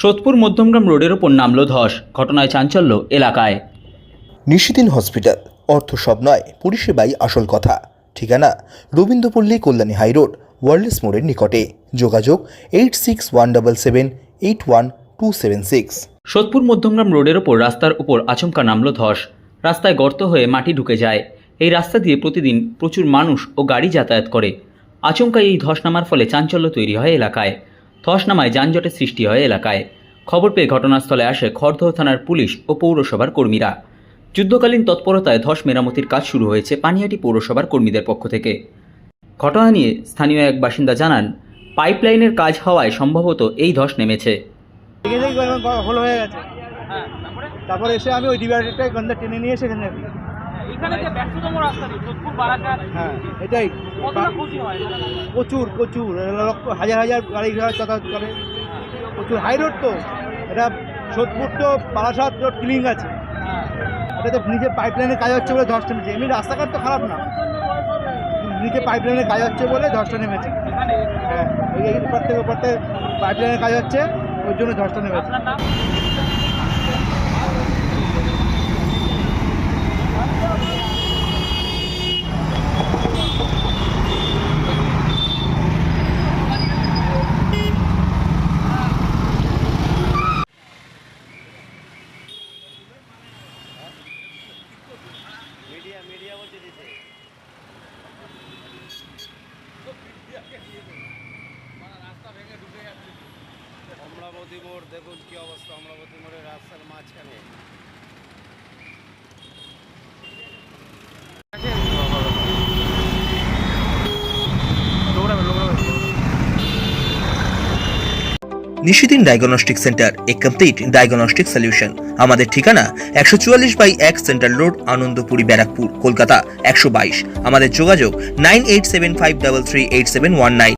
সোদপুর মধ্যমগ্রাম রোডের ওপর নামল ধস ঘটনায় চাঞ্চল্য এলাকায়। নিশিদিন হসপিটাল অর্থ সব নয় পরিষেবাই আসল কথা। ঠিকানা রবীন্দ্রপল্লী কল্যাণী হাইরোড ওয়ার্ল্ডস মোড়ের নিকটে। যোগাযোগ eight six one double seven eight one two seven six. Sodepur Madhyamgram রোডের ওপর রাস্তার উপর আচমকা নামল ধস। রাস্তায় গর্ত হয়ে মাটি ঢুকে যায়। এই রাস্তা দিয়ে প্রতিদিন প্রচুর মানুষ ও গাড়ি যাতায়াত করে। আচমকা এই ধস নামার ফলে চাঞ্চল্য তৈরি হয় এলাকায়। ধস নামায় যানজটের সৃষ্টি হয় এলাকায়। খবর পেয়ে ঘটনাস্থলে আসে খড়দহ থানার পুলিশ ও পৌরসভার কর্মীরা। যুদ্ধকালীন তৎপরতায় ধস মেরামতির কাজ শুরু হয়েছে পানিহাটি পৌরসভার কর্মীদের পক্ষ থেকে। ঘটনা নিয়ে স্থানীয় এক বাসিন্দা জানান, পাইপলাইনের কাজ হওয়ায় সম্ভবত এই ধস নেমেছে। হয়ে গেছে তারপরে এসে আমি ওই ডিভাইডারটাই গন্ধা টেনে নিয়ে এসে এখানে যে ব্যস্ততম রাস্তাটি সোদপুর বারাকার হ্যাঁ এটাই। কতটা হয় প্রচুর প্রচুর। লক্ষ হাজার হাজার গাড়ি ঘোড়া যাতায়াত করে। প্রচুর হাই রোড তো। এটা সোদপুর তো বারাসাত রোড ক্লিনিং আছে। এটা তো নিচে পাইপ লাইনের কাজ হচ্ছে বলে ধসটা নেমেছে। এমনি রাস্তাঘাট তো খারাপ না। নিচে পাইপ লাইনের কাজ হচ্ছে বলে ধসটা নেমেছে। হ্যাঁ ওই এই উপর থেকে উপর থেকে পাইপ লাইনের কাজ হচ্ছে ওই জন্য ধসটা নেমেছে। অমরাবতী মোড় দেখুন কি অবস্থা, অমরাবতী মোড়ের রাস্তার মাঝখানে। Nishidin diagnostic centre, a complete diagnostic solution আমাদের ঠিকানা একশো চুয়াল্লিশ বাই এক সেন্ট্রাল রোড, আনন্দপুরি ব্যারাকপুর, কলকাতা, একশো বাইশ। আমাদের যোগাযোগ nine eight seven five double three eight seven one nine.